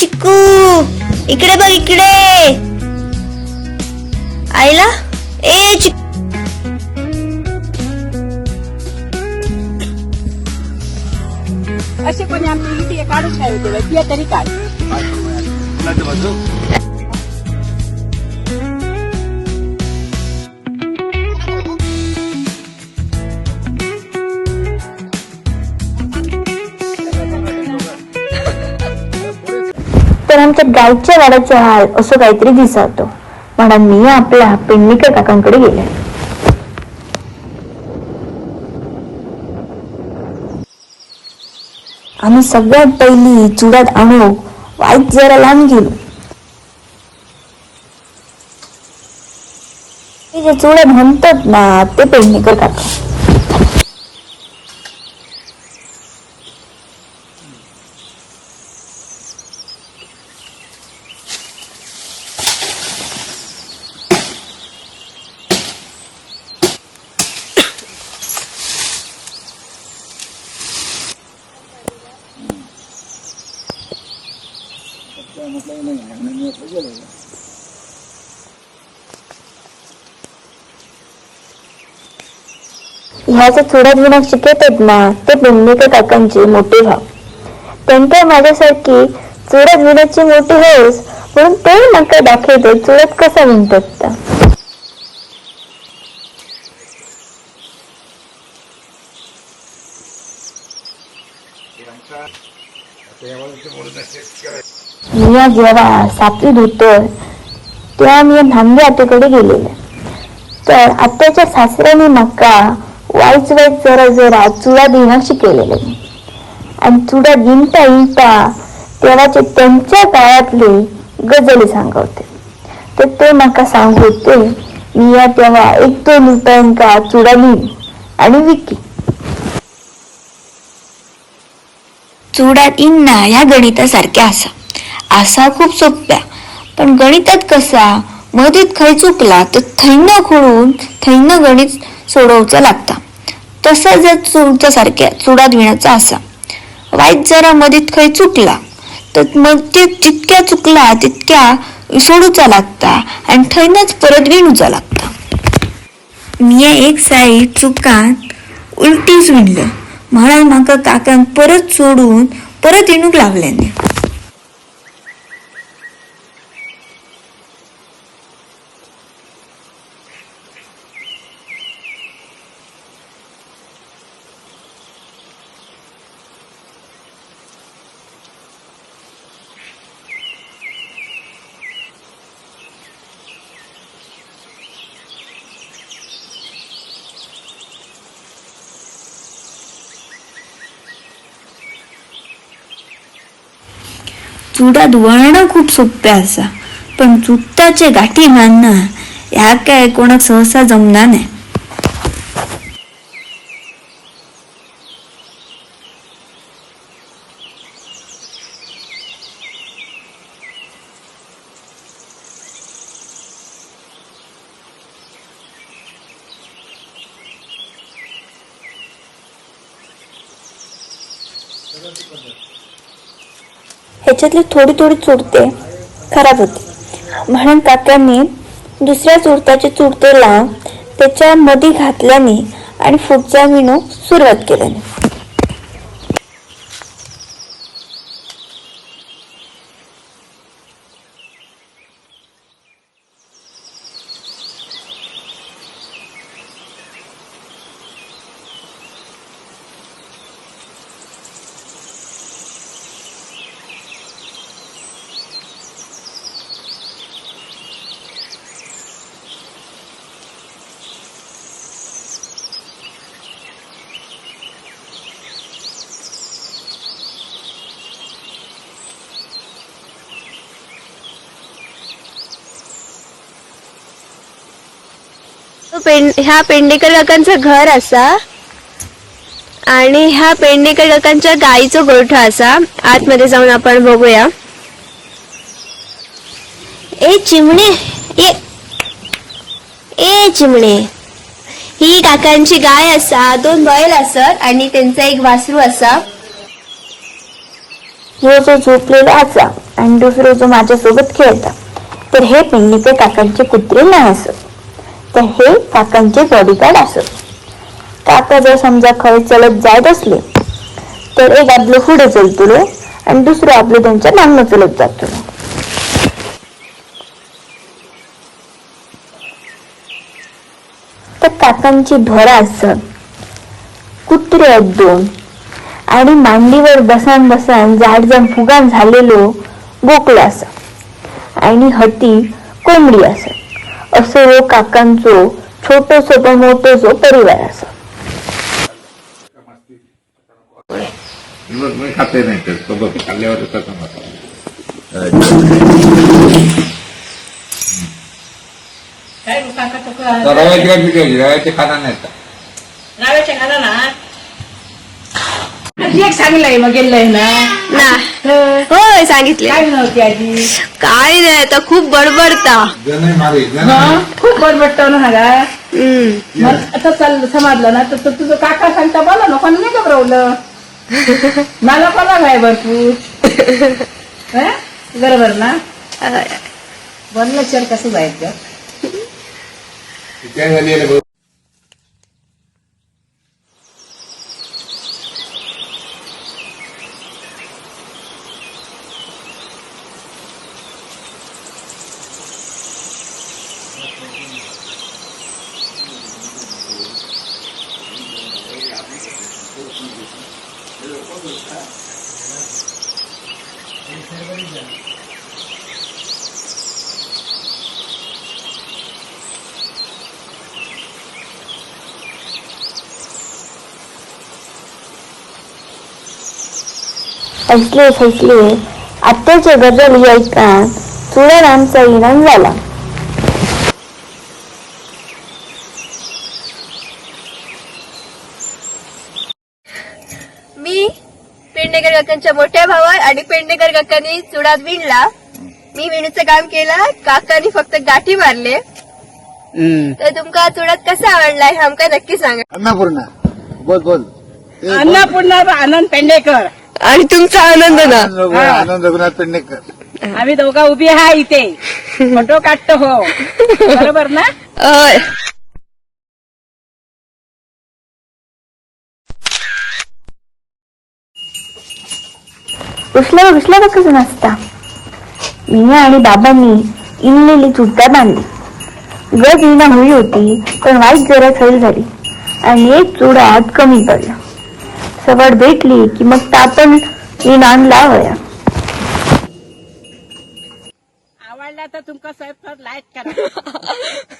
चिकू इकडे बघ इकडे आईला ए चिकू असे कोणी आमची इथे होते ती तरी काढ तर आमच्या गावच्या हाल असं काहीतरी दिसतो म्हणून मी आपल्या पेडणेकर काकांकडे गेले. आम्ही सगळ्यात पहिली चुडात आणू वाईट जरा लांब गेलो. जे चुडत म्हणतात ना ते पेडणेकर काका. ह्याचे थोड्याच गुणात शिकवतात ना ते पेडणेकर काकांचे मोठे भाव त्यांच्या माझ्यासारखी चुरत विण्याची मोठी होस म्हणून ते नका दाखवते चुरत कसा विणतात त्या. मी जेव्हा सातवीत होतो तेव्हा मी नांदी आतेकडे गेलेले तर आत्याच्या सासऱ्याने मका वाईच वाईच जरा जरा चुडा देणं शिकवलेले आणि चुडा विणता विणता तेव्हाचे त्यांच्या काळातले गजली सांगवते. तर ते मका सांगते मी या तेव्हा एक दोन रुपयांका चुडा लिहिली आणि विकी. चुडात इन्ना या गणितासारख्या असा. असा खूप सोप्या. पण गणितात कसा? मधीत खंय चुकला तर थैन खोडून थैन गणित सोडवचं लागता. तसं जर चुडच्या सारख्या चुडात विणाचा असा वाईट जरा मधीत खंय चुकला तर मग ते जितक्या चुकला तितक्या सोडूचा लागता आणि थैनच परत विणूचा लागता. मी एक साईड चुकान उलटीच विणलं. म्हणून म्हाका काकांक परत सोडून परत विणूक लावल्याने. चुडात वळणं खूप सोप्या असा. पण चुट्टाचे गाठी मारणं ह्या काय कोणाक सहसा जमणार नाही. ह्याच्यातली थोडी थोडी चुडते खराब होते. म्हणून काकांनी दुसऱ्या चुडत्याचे लावून त्याच्या मध्ये घातल्याने आणि फुटचा विणू सुरुवात केल्याने. पें ह्या पेंडेकर काकांचं घर असा आणि ह्या पेंडेकर काकांच्या गाईचं गोठा असा. आतमध्ये जाऊन आपण बघूया. ए चिमणे. ए ए चिमणे. ही काकांची गाय असा दोन बैल असत आणि त्यांचा एक वासरू असा. हे जो झोपलेला असा आणि दुसरं जो माझ्यासोबत खेळता तर हे पेंडीचे काकांचे कुत्रे नाही असत. तर हे काकांचे बॉडीगार्ड असत काका जर समजा खरे चलत जायत असले तर एक आपलं पुढे चलतुले आणि दुसरं आपलं त्यांच्या मागणं चलत जातो. तर काकांची ढोरा असत कुत्रे आहेत दोन. आणि मांडीवर बसान बसान झाड जाण फुगान झालेलो गोकळ असत आणि हती कोंबडी असत असं काकांचो छोटोसो पण मोठोसो परिवार असा. खाते नाही तर तो बघ खाल्ल्यावर त्याचा मसाला रव्याची काय रव्याची खाना नाही ना? आजी एक सांगितलंय मग गेलंय ना? ना. होय सांगितले. काय नव्हती आजी? काय नाही आता खूप बडबडता. जण मारी जण हं? खूप बरबट्ट ना गा? हम्म. मग आता चाल समजलं ना तर तर तुझं काका सांगता बोला नको नाही घबरवलं? मला कोणा काय भरपूर. हं? बरोबर ना? बोललं चल कसं जायचं काय झाली आहे बघ. फसले फसले. आत्याच्या गजल ऐकान चुडन इनाम झाला मी पेडणेकर काकांच्या मोठ्या भावा आणि पेडणेकर काकांनी चुडात विणला. मी विणूचं काम केलं. काकांनी फक्त गाठी मारले. तर तुमका चुडात कसा आवडलाय हे आमका नक्की सांगा. अन्नपूर्णा. बोल बोल. अन्नपूर्णा आनंद पेंडेकर. आणि तुमचा आनंद ना? आनंद रघुनाथ- पेडणेकर आम्ही दोघा उभी हा इथे. फोटो काढतो हो. बरोबर ना? उठल्या उठल्या कसं नसता मी आणि बाबांनी इनलेली चुडता बांधली. गज इना होई होती पण वाईट जरा फैल झाली आणि एक चुडा आत कमी पडला. सवड भेटली की मग तापण इन आणला होया आवडला तर तुमका स्वयंपाक लाईक करा.